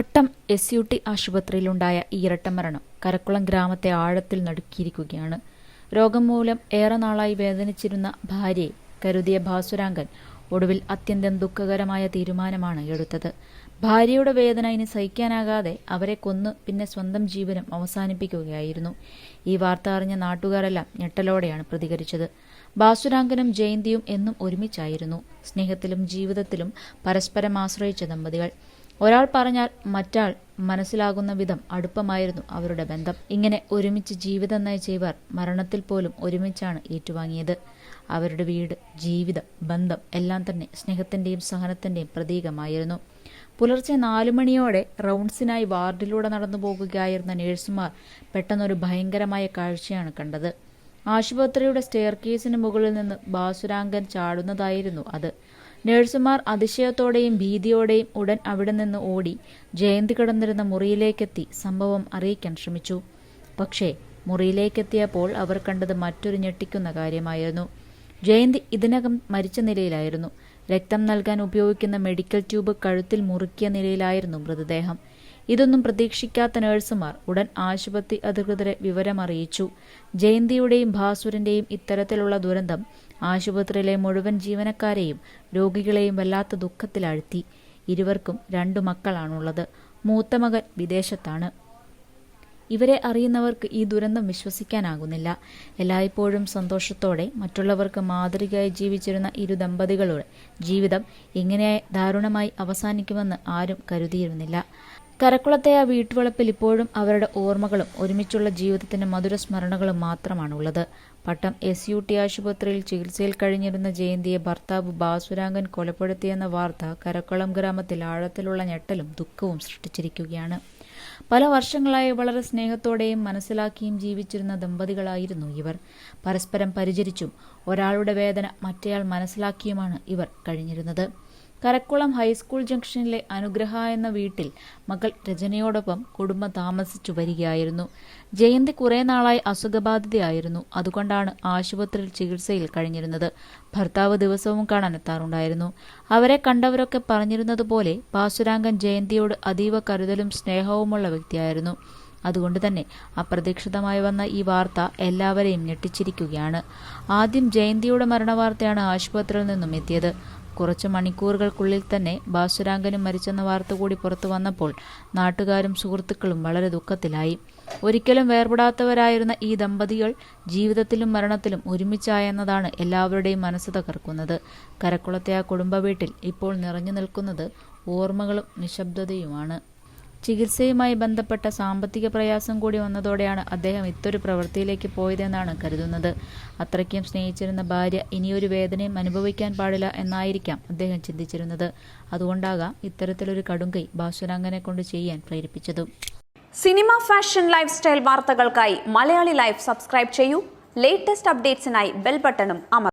പട്ടം S U T ആശുപത്രിയിലുണ്ടായ ഈ ഇരട്ടമരണം കരക്കുളം ഗ്രാമത്തെ ആഴത്തിൽ നടുക്കിയിരിക്കുകയാണ്. രോഗം മൂലം ഏറെ നാളായി വേദനിച്ചിരുന്ന ഭാര്യയെ കരുതിയ ഭാസുരാങ്കൻ ഒടുവിൽ അത്യന്തം ദുഃഖകരമായ തീരുമാനമാണ് എടുത്തത്. ഭാര്യയുടെ വേദന ഇനി സഹിക്കാനാകാതെ അവരെ കൊന്ന് പിന്നെ സ്വന്തം ജീവനം അവസാനിപ്പിക്കുകയായിരുന്നു. ഈ വാർത്ത അറിഞ്ഞ നാട്ടുകാരെല്ലാം ഞെട്ടലോടെയാണ് പ്രതികരിച്ചത്. ബാസുരാങ്കനും ജയന്തിയും എന്നും ഒരുമിച്ചായിരുന്നു. സ്നേഹത്തിലും ജീവിതത്തിലും പരസ്പരം ആശ്രയിച്ച ദമ്പതികൾ. ഒരാൾ പറഞ്ഞാൽ മറ്റാൾ മനസ്സിലാകുന്ന വിധം അടുപ്പമായിരുന്നു അവരുടെ ബന്ധം. ഇങ്ങനെ ഒരുമിച്ച് ജീവിതം നയിച്ച മരണത്തിൽ പോലും ഒരുമിച്ചാണ് ഏറ്റുവാങ്ങിയത്. അവരുടെ വീട് ജീവിതം ബന്ധം എല്ലാം തന്നെ സ്നേഹത്തിന്റെയും സഹനത്തിന്റെയും പ്രതീകമായിരുന്നു. പുലർച്ചെ നാലു മണിയോടെ റൗണ്ട്സിനായി വാർഡിലൂടെ നടന്നു പോകുകയായിരുന്ന നഴ്സുമാർ പെട്ടെന്നൊരു ഭയങ്കരമായ കാഴ്ചയാണ് കണ്ടത്. ആശുപത്രിയുടെ സ്റ്റെയർ കേസിന് മുകളിൽ നിന്ന് ബാസുരാങ്കൻ ചാടുന്നതായിരുന്നു അത്. നഴ്സുമാർ അതിശയത്തോടെയും ഭീതിയോടെയും ഉടൻ അവിടെ നിന്ന് ഓടി ജയന്തി കിടന്നിരുന്ന മുറിയിലേക്കെത്തി സംഭവം അറിയിക്കാൻ ശ്രമിച്ചു. പക്ഷേ മുറിയിലേക്കെത്തിയപ്പോൾ അവർ കണ്ടത് മറ്റൊരു ഞെട്ടിക്കുന്ന കാര്യമായിരുന്നു. ജയന്തി ഇതിനകം മരിച്ച നിലയിലായിരുന്നു. രക്തം നൽകാൻ ഉപയോഗിക്കുന്ന മെഡിക്കൽ ട്യൂബ് കഴുത്തിൽ മുറുക്കിയ നിലയിലായിരുന്നു മൃതദേഹം. ഇതൊന്നും പ്രതീക്ഷിക്കാത്ത നഴ്സുമാർ ഉടൻ ആശുപത്രി അധികൃതരെ വിവരമറിയിച്ചു. ജയന്തിയുടെയും ഭാസുരന്റെയും ഇത്തരത്തിലുള്ള ദുരന്തം ആശുപത്രിയിലെ മുഴുവൻ ജീവനക്കാരെയും രോഗികളെയും വല്ലാത്ത ദുഃഖത്തിലാഴ്ത്തി. ഇരുവർക്കും രണ്ടു മക്കളാണുള്ളത്. മൂത്ത മകൻ വിദേശത്താണ്. ഇവരെ അറിയുന്നവർക്ക് ഈ ദുരന്തം വിശ്വസിക്കാനാകുന്നില്ല. എല്ലായ്പ്പോഴും സന്തോഷത്തോടെ മറ്റുള്ളവർക്ക് മാതൃകയായി ജീവിച്ചിരുന്ന ഇരു ദമ്പതികളുടെ ജീവിതം ഇങ്ങനെ ദാരുണമായി അവസാനിക്കുമെന്ന് ആരും കരുതിയിരുന്നില്ല. കരക്കുളത്തെ ആ വീട്ടുവളപ്പിൽ ഇപ്പോഴും അവരുടെ ഓർമ്മകളും ഒരുമിച്ചുള്ള ജീവിതത്തിന്റെ മധുര സ്മരണകളും മാത്രമാണുള്ളത്. പട്ടം എസ് യു ടി ആശുപത്രിയിൽ ചികിത്സയിൽ കഴിഞ്ഞിരുന്ന ജയന്തിയെ ഭർത്താവ് ബാസുരാങ്കൻ കൊലപ്പെടുത്തിയെന്ന വാർത്ത കരക്കുളം ഗ്രാമത്തിൽ ആഴത്തിലുള്ള ഞെട്ടലും ദുഃഖവും സൃഷ്ടിച്ചിരിക്കുകയാണ്. പല വർഷങ്ങളായി വളരെ സ്നേഹത്തോടെയും മനസ്സിലാക്കിയും ജീവിച്ചിരുന്ന ദമ്പതികളായിരുന്നു ഇവർ. പരസ്പരം പരിചരിച്ചും ഒരാളുടെ വേദന മറ്റേയാൾ മനസ്സിലാക്കിയുമാണ് ഇവർ കഴിഞ്ഞിരുന്നത്. കരക്കുളം ഹൈസ്കൂൾ ജംഗ്ഷനിലെ അനുഗ്രഹ എന്ന വീട്ടിൽ മകൾ രചനയോടൊപ്പം കുടുംബം താമസിച്ചു വരികയായിരുന്നു. ജയന്തി കുറെ നാളായി അസുഖബാധിതയായിരുന്നു. അതുകൊണ്ടാണ് ആശുപത്രിയിൽ ചികിത്സയിൽ കഴിഞ്ഞിരുന്നത്. ഭർത്താവ് ദിവസവും കാണാൻ എത്താറുണ്ടായിരുന്നു അവരെ കണ്ടവരൊക്കെ പറഞ്ഞിരുന്നതുപോലെ പാസുരാങ്കൻ ജയന്തിയോട് അതീവ കരുതലും സ്നേഹവുമുള്ള വ്യക്തിയായിരുന്നു. അതുകൊണ്ട് തന്നെ അപ്രതീക്ഷിതമായി വന്ന ഈ വാർത്ത എല്ലാവരെയും ഞെട്ടിച്ചിരിക്കുകയാണ്. ആദ്യം ജയന്തിയുടെ മരണവാർത്തയാണ് ആശുപത്രിയിൽ നിന്നും എത്തിയത്. കുറച്ച് മണിക്കൂറുകൾക്കുള്ളിൽ തന്നെ ബാസുരാങ്കനും മരിച്ചെന്ന വാർത്ത കൂടി പുറത്തു വന്നപ്പോൾ നാട്ടുകാരും സുഹൃത്തുക്കളും വളരെ ദുഃഖത്തിലായി. ഒരിക്കലും വേർപെടാത്തവരായിരുന്ന ഈ ദമ്പതികൾ ജീവിതത്തിലും മരണത്തിലും ഒരുമിച്ചായെന്നതാണ് എല്ലാവരുടെയും മനസ്സ് തകർക്കുന്നത്. കരക്കുളത്തെ ആ കുടുംബ വീട്ടിൽ ഇപ്പോൾ നിറഞ്ഞു നിൽക്കുന്നത് ഓർമ്മകളും നിശബ്ദതയുമാണ്. ചികിത്സയുമായി ബന്ധപ്പെട്ട സാമ്പത്തിക പ്രയാസം കൂടി വന്നതോടെയാണ് അദ്ദേഹം ഇത്തൊരു പ്രവൃത്തിയിലേക്ക് പോയതെന്നാണ് കരുതുന്നത്. അത്രയ്ക്കും സ്നേഹിച്ചിരുന്ന ഭാര്യ ഇനിയൊരു വേദനയും അനുഭവിക്കാൻ പാടില്ല എന്നായിരിക്കാം അദ്ദേഹം ചിന്തിച്ചിരുന്നത്. അതുകൊണ്ടാകാം ഇത്തരത്തിലൊരു കടുങ്കൈ ബാസുരാങ്കനെ കൊണ്ട് ചെയ്യാൻ പ്രേരിപ്പിച്ചതും. സിനിമ ഫാഷൻ ലൈഫ് സ്റ്റൈൽ വാർത്തകൾക്കായി മലയാളി ലൈഫ് സബ്സ്ക്രൈബ് ചെയ്യൂ. ലേറ്റസ്റ്റ് അപ്ഡേറ്റ്സിനായി ബെൽ ബട്ടണും അമർ